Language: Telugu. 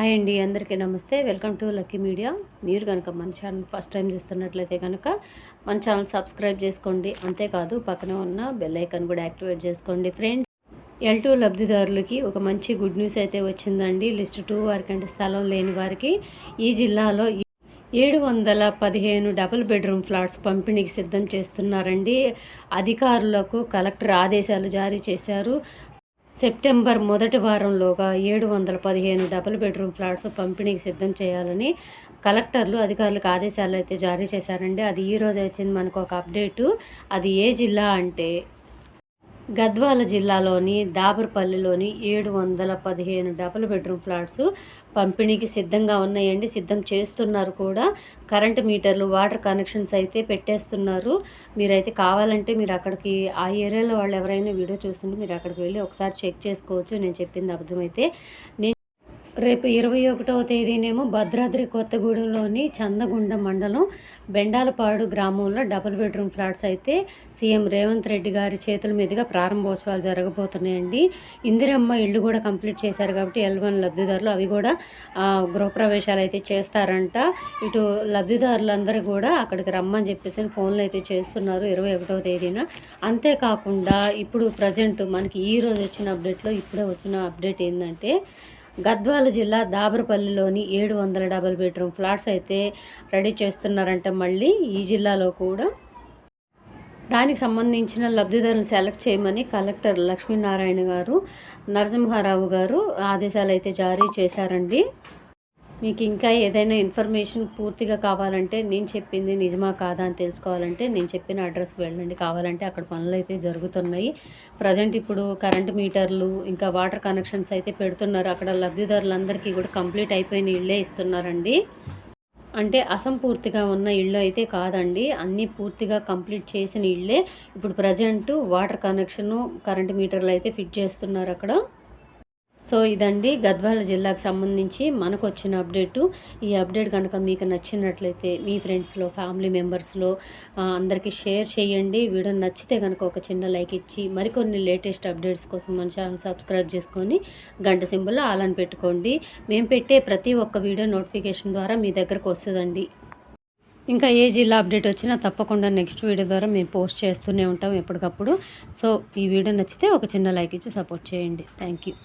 హాయ్ అండి అందరికీ namaste. Welcome to lucky media. మీరు కనుక మన ఛానల్ ఫస్ట్ టైం చూస్తున్నట్లయితే కనుక మన ఛానల్ సబ్స్క్రైబ్ చేసుకోండి. అంతేకాదు పక్కన ఉన్న బెల్ ఐకాన్ కూడా యాక్టివేట్ చేసుకోండి. ఫ్రెండ్స్ ఎల్ టూ లబ్ధిదారులకి ఒక మంచి గుడ్ న్యూస్ అయితే వచ్చిందండి. లిస్ట్ టూ వారికి అంటే స్థలం లేని వారికి ఈ జిల్లాలో ఏడు వందల పదిహేను డబుల్ బెడ్రూమ్ ఫ్లాట్స్ పంపిణీకి సిద్ధం చేస్తున్నారండి. అధికారులకు కలెక్టర్ ఆదేశాలు జారీ చేశారు. సెప్టెంబర్ మొదటి వారంలోగా ఏడు వందల పదిహేను డబుల్ బెడ్రూమ్ ఫ్లాట్స్ పంపిణీకి సిద్ధం చేయాలని కలెక్టర్లు అధికారులకు ఆదేశాలు అయితే జారీ చేశారండి. అది ఈరోజు వచ్చింది. మనకు ఒక అప్డేటు. అది ఏ జిల్లా అంటే గద్వాల జిల్లాలోని దాబర్పల్లిలోని ఏడు వందల పదిహేను డబుల్ బెడ్రూమ్ ఫ్లాట్స్ పంపిణీకి సిద్ధంగా ఉన్నాయండి. సిద్ధం చేస్తున్నారు కూడా. కరెంట్ మీటర్లు వాటర్ కనెక్షన్స్ అయితే పెట్టేస్తున్నారు. మీరైతే కావాలంటే మీరు అక్కడికి ఆ ఏరియాలో వాళ్ళు ఎవరైనా వీడియో చూస్తుంటే మీరు అక్కడికి వెళ్ళి ఒకసారి చెక్ చేసుకోవచ్చు. నేను చెప్పింది అర్థమైతే నేను రేపు ఇరవై ఒకటవ తేదీనేమో భద్రాద్రి కొత్తగూడెంలోని చందగుండ మండలం బెండాలపాడు గ్రామంలో డబుల్ బెడ్రూమ్ ఫ్లాట్స్ అయితే సీఎం రేవంత్ రెడ్డి గారి చేతుల మీదుగా ప్రారంభోత్సవాలు జరగబోతున్నాయండి. ఇందిరమ్మ ఇల్లు కూడా కంప్లీట్ చేశారు కాబట్టి ఎల్ వన్ లబ్ధిదారులు అవి కూడా గృహప్రవేశాలు అయితే చేస్తారంట. ఇటు లబ్ధిదారులందరూ కూడా అక్కడికి రమ్మని చెప్పేసి ఫోన్లు అయితే చేస్తున్నారు ఇరవై ఒకటవ తేదీన. అంతేకాకుండా ఇప్పుడు ప్రజెంట్ మనకి ఈ రోజు వచ్చిన అప్డేట్లో ఇప్పుడే వచ్చిన అప్డేట్ ఏంటంటే గద్వాల జిల్లా దాబరపల్లిలోని ఏడు వందల డబల్ బెడ్రూమ్ ఫ్లాట్స్ అయితే రెడీ చేస్తున్నారంట మళ్ళీ ఈ జిల్లాలో కూడా. దానికి సంబంధించిన లబ్ధిదారులను సెలెక్ట్ చేయమని కలెక్టర్ లక్ష్మీనారాయణ గారు నరసింహారావు గారు ఆదేశాలు అయితే జారీ చేశారండి. మీకు ఇంకా ఏదైనా ఇన్ఫర్మేషన్ పూర్తిగా కావాలంటే నేను చెప్పింది నిజమా కాదా అని తెలుసుకోవాలంటే నేను చెప్పిన అడ్రస్కి వెళ్ళండి. కావాలంటే అక్కడ పనులు అయితే జరుగుతున్నాయి. ప్రజెంట్ ఇప్పుడు కరెంట్ మీటర్లు ఇంకా వాటర్ కనెక్షన్స్ అయితే పెడుతున్నారు. అక్కడ లబ్ధిదారులందరికీ కూడా కంప్లీట్ అయిపోయిన ఇళ్ళే ఇస్తున్నారండి. అంటే అసంపూర్తిగా ఉన్న ఇళ్ళు అయితే కాదండి. అన్నీ పూర్తిగా కంప్లీట్ చేసిన ఇళ్ళే. ఇప్పుడు ప్రజెంట్ వాటర్ కనెక్షను కరెంట్ మీటర్లు అయితే ఫిట్ చేస్తున్నారు అక్కడ. సో ఇదండి గద్వాల జిల్లాకు సంబంధించి మనకు వచ్చిన అప్డేటు. ఈ అప్డేట్ కనుక మీకు నచ్చినట్లయితే మీ ఫ్రెండ్స్లో ఫ్యామిలీ మెంబర్స్లో అందరికీ షేర్ చేయండి. వీడియో నచ్చితే కనుక ఒక చిన్న లైక్ ఇచ్చి మరికొన్ని లేటెస్ట్ అప్డేట్స్ కోసం మన ఛానల్ సబ్స్క్రైబ్ చేసుకొని గంట సింబల్లో ఆలని పెట్టుకోండి. మేము పెట్టే ప్రతి ఒక్క వీడియో నోటిఫికేషన్ ద్వారా మీ దగ్గరకు వస్తుందండి. ఇంకా ఏ జిల్లా అప్డేట్ వచ్చినా తప్పకుండా నెక్స్ట్ వీడియో ద్వారా మేము పోస్ట్ చేస్తూనే ఉంటాం ఎప్పటికప్పుడు. సో ఈ వీడియో నచ్చితే ఒక చిన్న లైక్ ఇచ్చి సపోర్ట్ చేయండి. Thank you